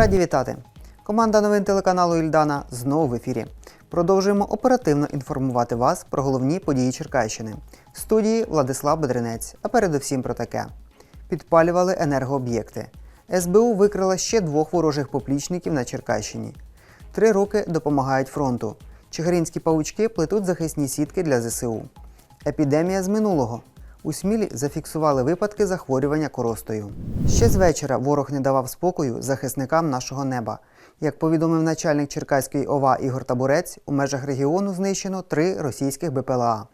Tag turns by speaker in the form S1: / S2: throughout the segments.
S1: Раді вітати! Команда новин телеканалу Ільдана знову в ефірі. Продовжуємо оперативно інформувати вас про головні події Черкащини. В студії Владислав Бедренець. А передусім про таке: підпалювали енергооб'єкти. СБУ викрила ще двох ворожих поплічників на Черкащині. Три роки допомагають фронту. Чигиринські павучки плетуть захисні сітки для ЗСУ. Епідемія з минулого. У Смілі зафіксували випадки захворювання коростою. Ще з вечора ворог не давав спокою захисникам нашого неба. Як повідомив начальник Черкаської ОВА Ігор Табурець, у межах регіону знищено три російських БПЛА.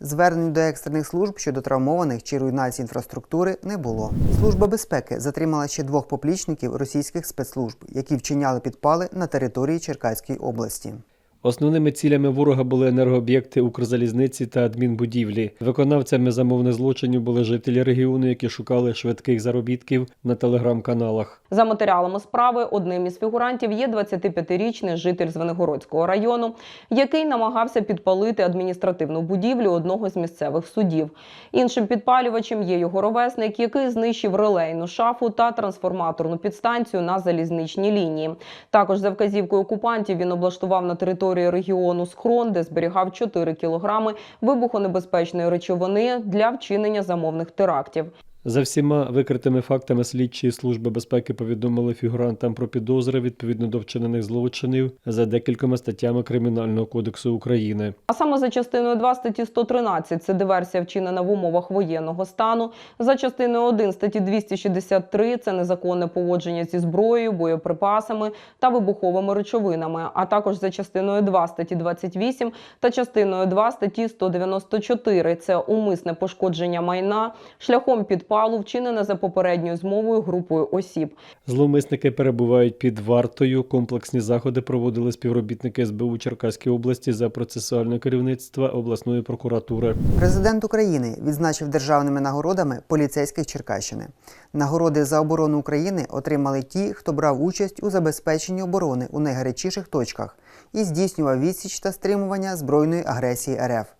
S1: Звернень до екстрених служб щодо травмованих чи руйнації інфраструктури не було. Служба безпеки затримала ще двох поплічників російських спецслужб, які вчиняли підпали на території Черкаської області.
S2: Основними цілями ворога були енергооб'єкти Укрзалізниці та адмінбудівлі. Виконавцями замовних злочинів були жителі регіону, які шукали швидких заробітків на телеграм-каналах.
S3: За матеріалами справи, одним із фігурантів є 25-річний житель Звенигородського району, який намагався підпалити адміністративну будівлю одного з місцевих судів. Іншим підпалювачем є його ровесник, який знищив релейну шафу та трансформаторну підстанцію на залізничній лінії. Також за вказівкою окупантів він облаштував на території регіону схрон, де зберігав 4 кілограми вибухонебезпечної речовини для вчинення замовних терактів.
S2: За всіма викритими фактами слідчі служби безпеки повідомили фігурантам про підозри відповідно до вчинених злочинів за декількома статтями Кримінального кодексу України.
S3: А саме за частиною 2 статті 113 – це диверсія вчинена в умовах воєнного стану. За частиною 1 статті 263 – це незаконне поводження зі зброєю, боєприпасами та вибуховими речовинами. А також за частиною 2 статті 28 та частиною 2 статті 194 – це умисне пошкодження майна шляхом підпалу, вчинене за попередньою змовою групою осіб.
S2: Зловмисники перебувають під вартою. Комплексні заходи проводили співробітники СБУ Черкаської області за процесуальне керівництва обласної прокуратури.
S1: Президент України відзначив державними нагородами поліцейських Черкащини. Нагороди за оборону України отримали ті, хто брав участь у забезпеченні оборони у найгарячіших точках і здійснював відсіч та стримування збройної агресії РФ.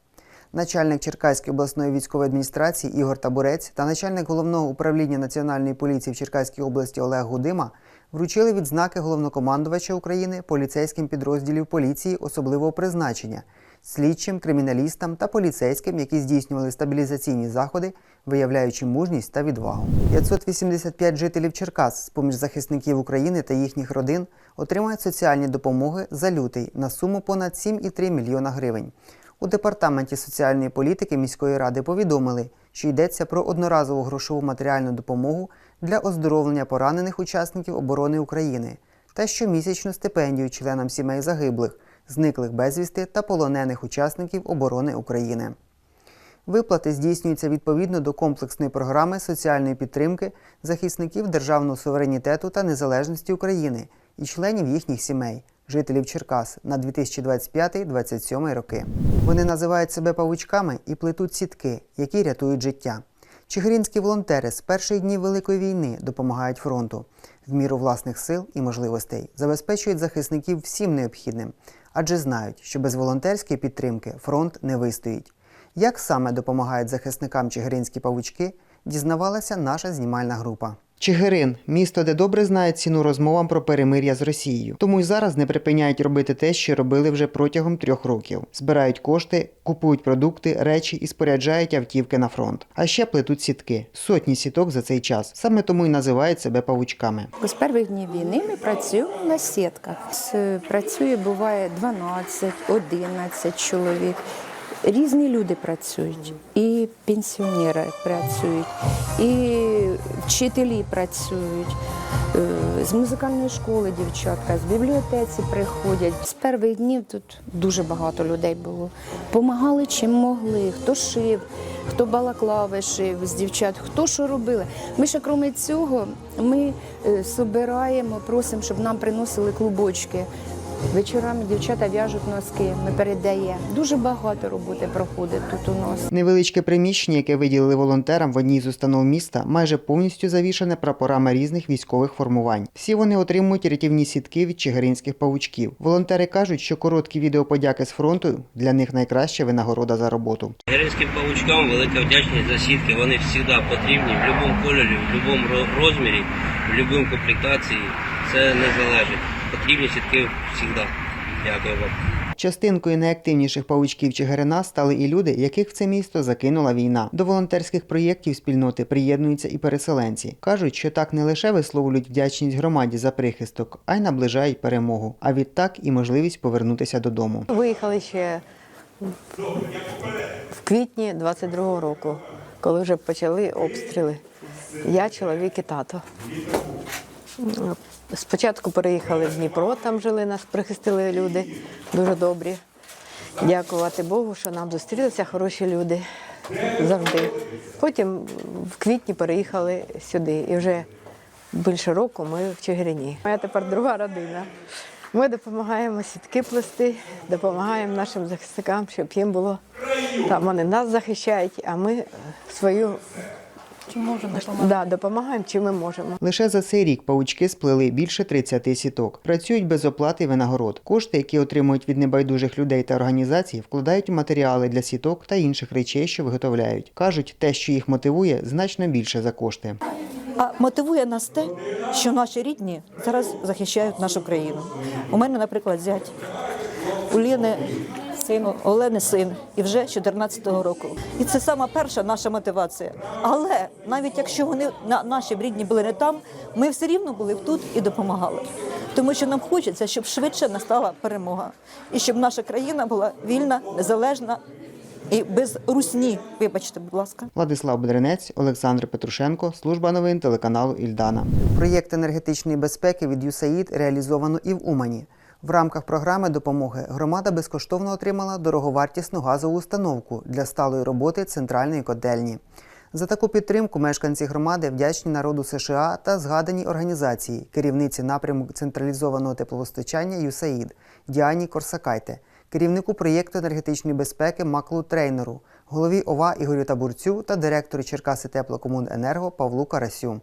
S1: Начальник Черкаської обласної військової адміністрації Ігор Табурець та начальник головного управління Національної поліції в Черкаській області Олег Гудима вручили відзнаки головнокомандувача України поліцейським підрозділів поліції особливого призначення, слідчим, криміналістам та поліцейським, які здійснювали стабілізаційні заходи, виявляючи мужність та відвагу. 585 жителів Черкас, з поміж захисників України та їхніх родин, отримають соціальні допомоги за лютий на суму понад 7,3 мільйона гривень. У департаменті соціальної політики міської ради повідомили, що йдеться про одноразову грошову матеріальну допомогу для оздоровлення поранених учасників оборони України та щомісячну стипендію членам сімей загиблих, зниклих безвісти та полонених учасників оборони України. Виплати здійснюються відповідно до комплексної програми соціальної підтримки захисників державного суверенітету та незалежності України і членів їхніх сімей, жителів Черкас на 2025-2027 роки. Вони називають себе павучками і плетуть сітки, які рятують життя. Чигиринські волонтери з перших днів Великої війни допомагають фронту в міру власних сил і можливостей, забезпечують захисників всім необхідним, адже знають, що без волонтерської підтримки фронт не вистоїть. Як саме допомагають захисникам чигиринські павучки, дізнавалася наша знімальна група. Чигирин місто, де добре знають ціну розмовам про перемир'я з Росією. Тому й зараз не припиняють робити те, що робили вже протягом трьох років. Збирають кошти, купують продукти, речі і споряджають автівки на фронт. А ще плетуть сітки. Сотні сіток за цей час. Саме тому й називають себе павучками.
S4: З перших днів війни ми працюємо на сітках. Працює буває 12, 11 чоловік. Різні люди працюють, і пенсіонери працюють, і вчителі працюють. Е, З музикальної школи дівчатка, з бібліотеці приходять. З перших днів тут дуже багато людей було. Помагали чим могли, хто шив, хто балаклави шив з дівчат, хто що робили. Ми ще крім цього, ми е, собираємо, просимо, щоб нам приносили клубочки. Вечорами дівчата в'яжуть носки, ми передаємо. Дуже багато роботи проходить тут у нас.
S1: Невеличке приміщення, яке виділили волонтерам в одній з установ міста, майже повністю завішане прапорами різних військових формувань. Всі вони отримують рятівні сітки від чигиринських павучків. Волонтери кажуть, що короткі відеоподяки з фронту для них найкраща винагорода за роботу.
S5: Геринським павучкам велика вдячність за сітки. Вони завжди потрібні в будь-якому кольорі, в будь-якому розмірі, в будь-якій комплектації. це не залежить. Потрібні сітки завжди. Дякую вам.
S1: Частинкою найактивніших павучків Чигирина стали і люди, яких в це місто закинула війна. До волонтерських проєктів спільноти приєднуються і переселенці. кажуть, що так не лише висловлюють вдячність громаді за прихисток, а й наближають перемогу. А відтак і можливість повернутися додому.
S6: Виїхали ще в квітні 22-го року, коли вже почали обстріли. Я, чоловік і тато. Спочатку переїхали в Дніпро, там жили, нас прихистили люди дуже добрі. Дякувати Богу, що нам зустрілися хороші люди завжди. Потім в квітні переїхали сюди. І вже більше року ми в Чигирині. Моя тепер друга родина. Ми допомагаємо сітки плести, допомагаємо нашим захисникам, щоб їм було там. Вони нас захищають, а ми свою да, допомагаємо, чим ми можемо.
S1: Лише за цей рік павучки сплели більше 30 сіток. Працюють без оплати винагород. Кошти, які отримують від небайдужих людей та організацій, вкладають у матеріали для сіток та інших речей, що виготовляють. кажуть, те, що їх мотивує, значно більше за кошти.
S7: А мотивує нас те, що наші рідні зараз захищають нашу країну. У мене, наприклад, зять у Ліни син, Олени син, і вже з 14-го року. І це сама перша наша мотивація. Але навіть якщо вони на наші рідні були не там, ми все рівно були б тут і допомагали. Тому що нам хочеться, щоб швидше настала перемога, і щоб наша країна була вільна, незалежна і без русні. Вибачте, будь ласка.
S1: Владислав Бедренець, Олександр Петрушенко, служба новин телеканалу Ільдана. Проєкт енергетичної безпеки від USAID реалізовано і в Умані. В рамках програми допомоги громада безкоштовно отримала дороговартісну газову установку для сталої роботи центральної котельні. За таку підтримку мешканці громади вдячні народу США та згаданій організації, керівниці напряму централізованого теплопостачання USAID Діані Корсакайте, керівнику проєкту енергетичної безпеки Маклу Трейнеру, голові ОВА Ігорю Табурцю та директору Черкаси Теплокомуненерго Павлу Карасю,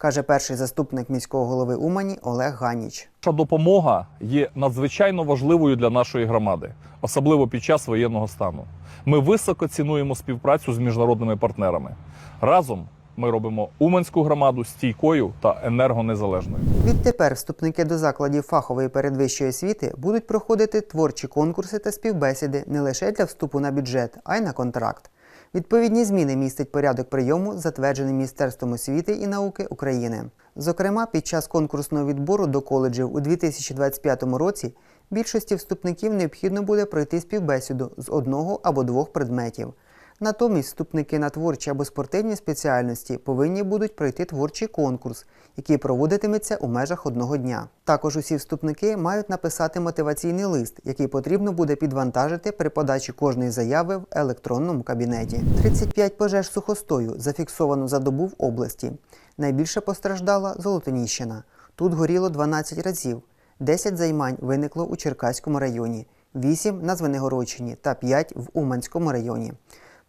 S1: каже перший заступник міського голови Умані Олег Ганіч.
S8: Наша допомога є надзвичайно важливою для нашої громади, особливо під час воєнного стану. Ми високо цінуємо співпрацю з міжнародними партнерами. Разом ми робимо Уманську громаду стійкою та енергонезалежною.
S1: Відтепер вступники до закладів фахової передвищої освіти будуть проходити творчі конкурси та співбесіди не лише для вступу на бюджет, а й на контракт. Відповідні зміни містить порядок прийому, затверджений Міністерством освіти і науки України. Зокрема, під час конкурсного відбору до коледжів у 2025 році більшості вступників необхідно буде пройти співбесіду з одного або двох предметів. Натомість вступники на творчі або спортивні спеціальності повинні будуть пройти творчий конкурс, який проводитиметься у межах одного дня. Також усі вступники мають написати мотиваційний лист, який потрібно буде підвантажити при подачі кожної заяви в електронному кабінеті. 35 пожеж сухостою зафіксовано за добу в області. Найбільше постраждала Золотоніщина. Тут горіло 12 разів. 10 займань виникло у Черкаському районі, 8 на Звенигородчині та 5 в Уманському районі.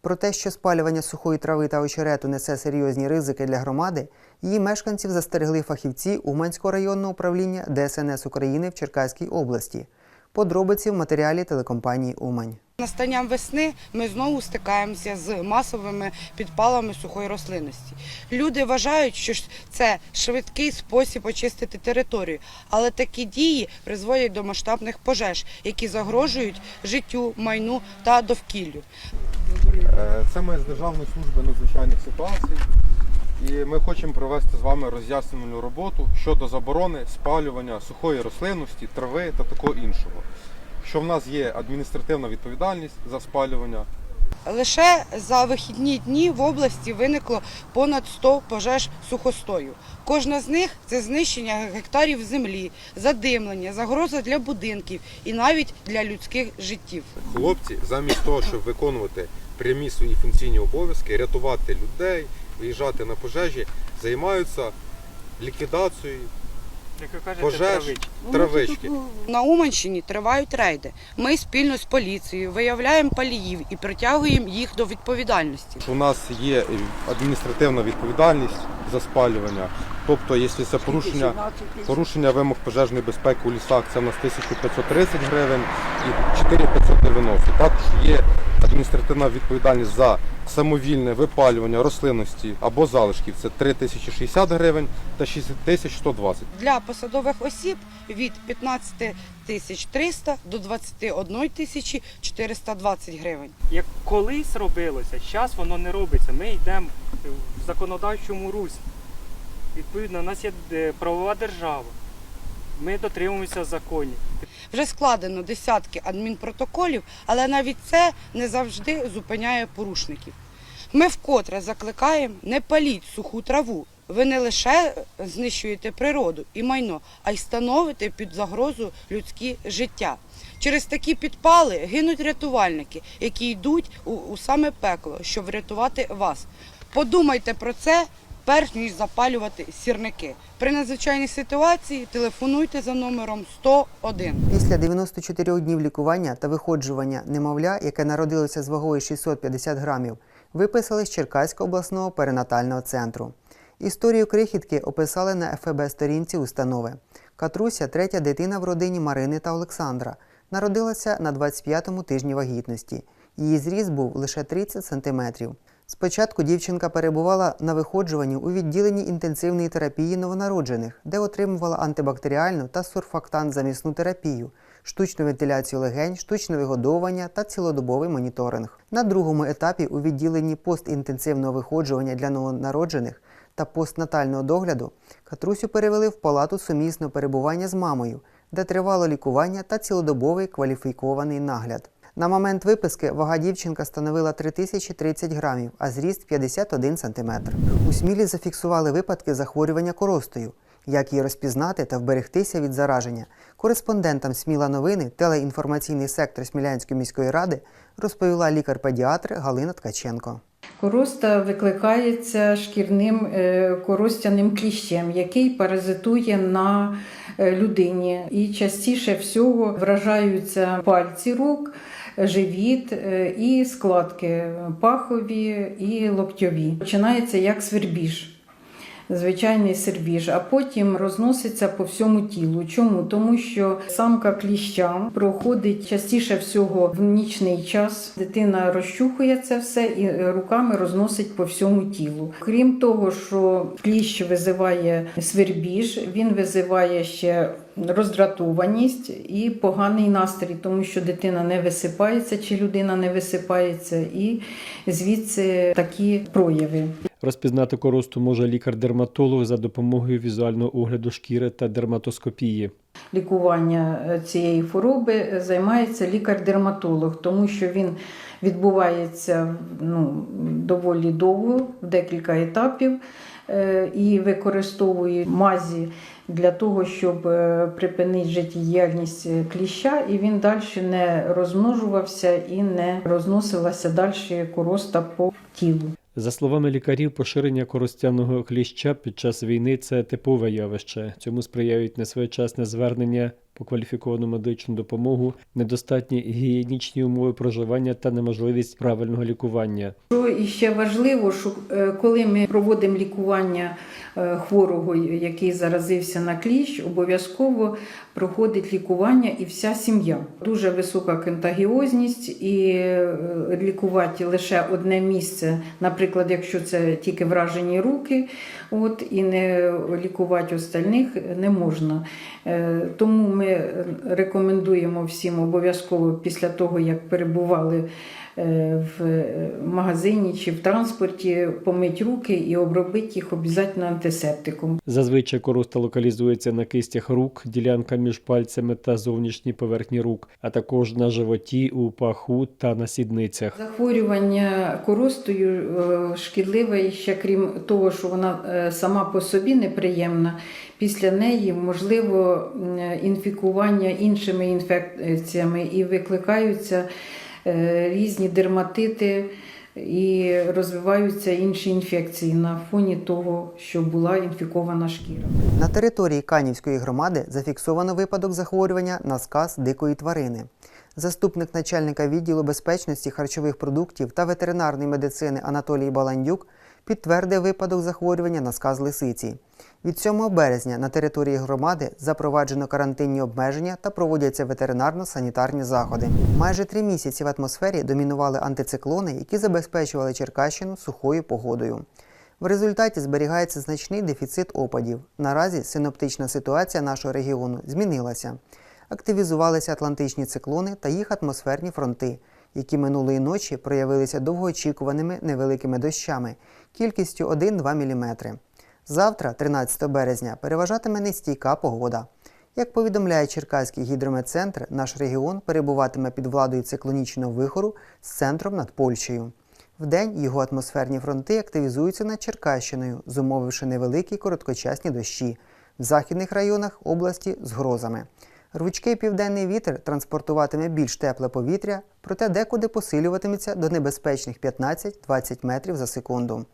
S1: Про те, що спалювання сухої трави та очерету несе серйозні ризики для громади, її мешканців застерегли фахівці Уманського районного управління ДСНС України в Черкаській області. Подробиці в матеріалі телекомпанії Умань.
S9: Настанням весни ми знову стикаємося з масовими підпалами сухої рослинності. Люди вважають, що ж це швидкий спосіб очистити територію, але такі дії призводять до масштабних пожеж, які загрожують життю, майну та довкіллю.
S10: Е, Це ми з Державної служби надзвичайних ситуацій. І ми хочемо провести з вами роз'яснювальну роботу щодо заборони спалювання сухої рослинності, трави та такого іншого. Що в нас є адміністративна відповідальність за спалювання,
S9: Лише за вихідні дні в області виникло понад 100 пожеж сухостою. Кожна з них це знищення гектарів землі, задимлення, загроза для будинків і навіть для людських життів.
S10: хлопці, замість того, щоб виконувати прямі свої функційні обов'язки, рятувати людей, виїжджати на пожежі, займаються ліквідацією пожеж, травички.
S9: На Уманщині тривають рейди. Ми спільно з поліцією виявляємо паліїв і притягуємо їх до відповідальності.
S10: У нас є адміністративна відповідальність за спалювання. Тобто, якщо це порушення, порушення вимог пожежної безпеки у лісах, це у нас 1530 гривень і 4590. Також є адміністративна відповідальність за самовільне випалювання рослинності або залишків це 3060 гривень та 6120.
S9: Для посадових осіб від 15 тисяч 300 до 21 тисячі 420 гривень.
S11: як колись робилося, зараз воно не робиться. Ми йдемо в законодавчому русі. Відповідно, у нас є е, правова держава. Ми дотримуємося законів.
S9: Вже складено десятки адмінпротоколів, але навіть це не завжди зупиняє порушників. Ми вкотре закликаємо не паліть суху траву. Ви не лише знищуєте природу і майно, а й становите під загрозу людське життя. Через такі підпали гинуть рятувальники, які йдуть у, у саме пекло, щоб врятувати вас. Подумайте про це, перш ніж запалювати сірники. При надзвичайній ситуації телефонуйте за номером 101.
S1: Після 94 днів лікування та виходжування немовля, яке народилося з вагою 650 грамів, виписали з Черкаського обласного перинатального центру. Історію крихітки описали на ФБ-сторінці установи. Катруся третя дитина в родині Марини та Олександра. Народилася на 25-му тижні вагітності. Її зріст був лише 30 сантиметрів. Спочатку дівчинка перебувала на виходжуванні у відділенні інтенсивної терапії новонароджених, де отримувала антибактеріальну та сурфактант замісну терапію, штучну вентиляцію легень, штучне вигодовування та цілодобовий моніторинг. На другому етапі у відділенні постінтенсивного виходжування для новонароджених та постнатального догляду Катрусю перевели в палату сумісного перебування з мамою, де тривало лікування та цілодобовий кваліфікований нагляд. На момент виписки вага дівчинка становила 3030 грамів, а зріст 51 сантиметр. У Смілі зафіксували випадки захворювання коростою. Як її розпізнати та вберегтися від зараження, кореспондентам Сміла новини, телеінформаційний сектор Смілянської міської ради розповіла лікар-педіатр Галина Ткаченко.
S4: Короста викликається шкірним е, коростяним кліщем, який паразитує на е, людині. І частіше всього вражаються пальці рук, живіт е, і складки пахові і локтьові. Починається як свербіж. Звичайний сервіж, а потім розноситься по всьому тілу. Чому? Тому що самка кліща проходить частіше всього в нічний час. Дитина розчухує це все і руками розносить по всьому тілу. Крім того, що кліщ визиває свербіж, він визиває ще роздратованість і поганий настрій, тому що дитина не висипається чи людина не висипається, і звідси такі прояви.
S2: Розпізнати коросту може лікар-дерматолог за допомогою візуального огляду шкіри та дерматоскопії.
S4: лікування е, цієї хвороби займається лікар-дерматолог, тому що він відбувається ну, доволі довго, в декілька етапів, і використовує мазі для того, щоб е, припинити життєдіяльність кліща, і він далі не розмножувався і не розносилася далі короста по тілу.
S2: За словами лікарів, поширення коростяного кліща під час війни це типове явище. Цьому сприяють несвоєчасне звернення по кваліфіковану медичну допомогу, недостатні гігієнічні умови проживання та неможливість правильного лікування.
S4: Що іще важливо, що е, коли ми проводимо лікування е, хворого, який заразився на кліщ, обов'язково проходить лікування і вся сім'я. Дуже висока контагіозність і е, лікувати лише одне місце, наприклад, якщо це тільки вражені руки, от і не лікувати остальних не можна. Тому ми рекомендуємо всім обов'язково після того, як перебували е, в магазині чи в транспорті, помити руки і обробити їх обов'язково антисептиком.
S2: Зазвичай короста локалізується на кистях рук, ділянка між пальцями та зовнішній поверхні рук, а також на животі, у паху та на сідницях.
S4: Захворювання коростою е, шкідливе ще крім того, що вона е, сама по собі неприємна. Після неї можливо інфікування іншими інфекціями і викликаються е, різні дерматити і розвиваються інші інфекції на фоні того, що була інфікована шкіра.
S1: На території Канівської громади зафіксовано випадок захворювання на сказ дикої тварини. Заступник начальника відділу безпечності харчових продуктів та ветеринарної медицини Анатолій Баландюк підтвердив випадок захворювання на сказ лисиці. Від 7 березня на території громади запроваджено карантинні обмеження та проводяться ветеринарно-санітарні заходи. Майже три місяці в атмосфері домінували антициклони, які забезпечували Черкащину сухою погодою. В результаті зберігається значний дефіцит опадів. Наразі синоптична ситуація нашого регіону змінилася. Активізувалися атлантичні циклони та їх атмосферні фронти, які минулої ночі проявилися довгоочікуваними невеликими дощами кількістю 1-2 мм. Завтра, 13 березня, переважатиме нестійка погода. Як повідомляє Черкаський гідрометцентр, наш регіон перебуватиме під владою циклонічного вихору з центром над Польщею. Вдень його атмосферні фронти активізуються над Черкащиною, зумовивши невеликі короткочасні дощі в західних районах області з грозами. Рвучкий південний вітер транспортуватиме більш тепле повітря, проте декуди посилюватиметься до небезпечних 15-20 метрів за секунду.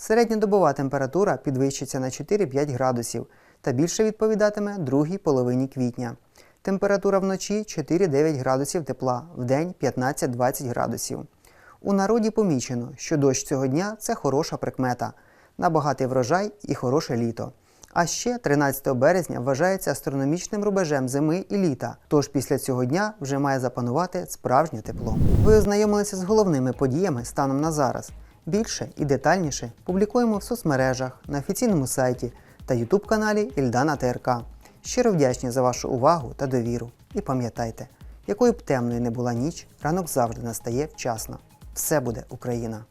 S1: Середньодобова температура підвищиться на 4-5 градусів та більше відповідатиме другій половині квітня. Температура вночі 4-9 градусів тепла, вдень 15-20 градусів. У народі помічено, що дощ цього дня це хороша прикмета, на багатий врожай і хороше літо. А ще 13 березня вважається астрономічним рубежем зими і літа, тож після цього дня вже має запанувати справжнє тепло. Ви ознайомилися з головними подіями станом на зараз. Більше і детальніше публікуємо в соцмережах, на офіційному сайті та ютуб каналі Ільдана ТРК. Щиро вдячні за вашу увагу та довіру. І пам'ятайте, якою б темною не була ніч, ранок завжди настає вчасно. Все буде Україна!